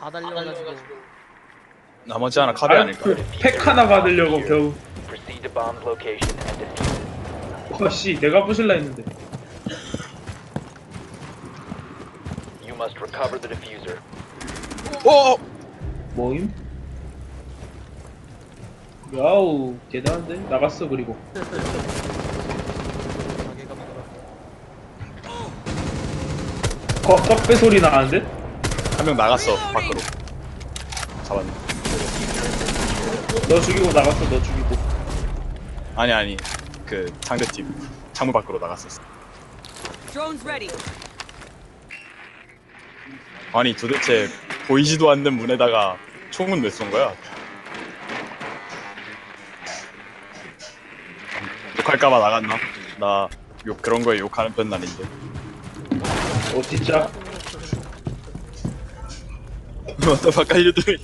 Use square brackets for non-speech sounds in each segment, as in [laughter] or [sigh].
다 달려가지고 나머지 하나 카베 아닐까? 그팩 하나 받으려고 겨우 Proceed to bomb location and defuse. 어씨 내가 부실라 했는데 You must recover the diffuser. 오! 뭐임? 야우 대단한데 나갔어 그리고 가게가 뭐더라 거 떡배 소리 나는데? 한 명 나갔어 밖으로. 잡았네. 너 죽이고 나갔어 너 죽이고. 아니 아니. 그 상대팀. 창문 밖으로 나갔었어. Drones ready. 아니 도대체 보이지도 않는 문에다가 총은 왜 쏜 거야? 욕할까봐 나갔나? 나 욕 그런 거에 욕하는 편은 아닌데. 어 진짜 What the fuck are you doing?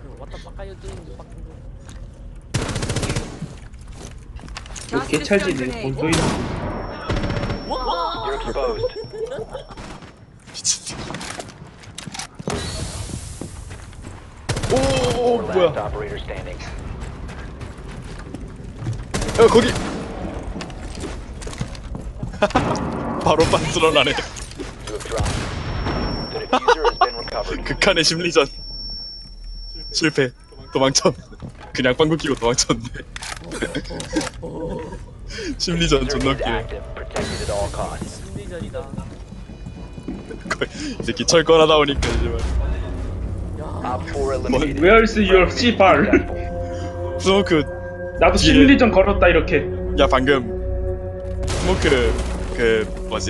그 왔다 뜨는 바뀐 거왜 개찰지네 뭔 소리나 You're exposed. 미친 오오 Last 뭐야 operator standing. 야 거기 바로 빤스러 나네 극한의 심리전 실패 도망쳤 그냥 빵구 끼고 도망쳤네 [laughs] 심리전 존나 웃기네. 심리전이다 이 새끼 철 꺼나 나오니까 이제 말 Op 4 eliminated. Where's your 씨발. 스모크 나도. 심리전 걸었다 이렇게 야 방금 스모크 그 뭐지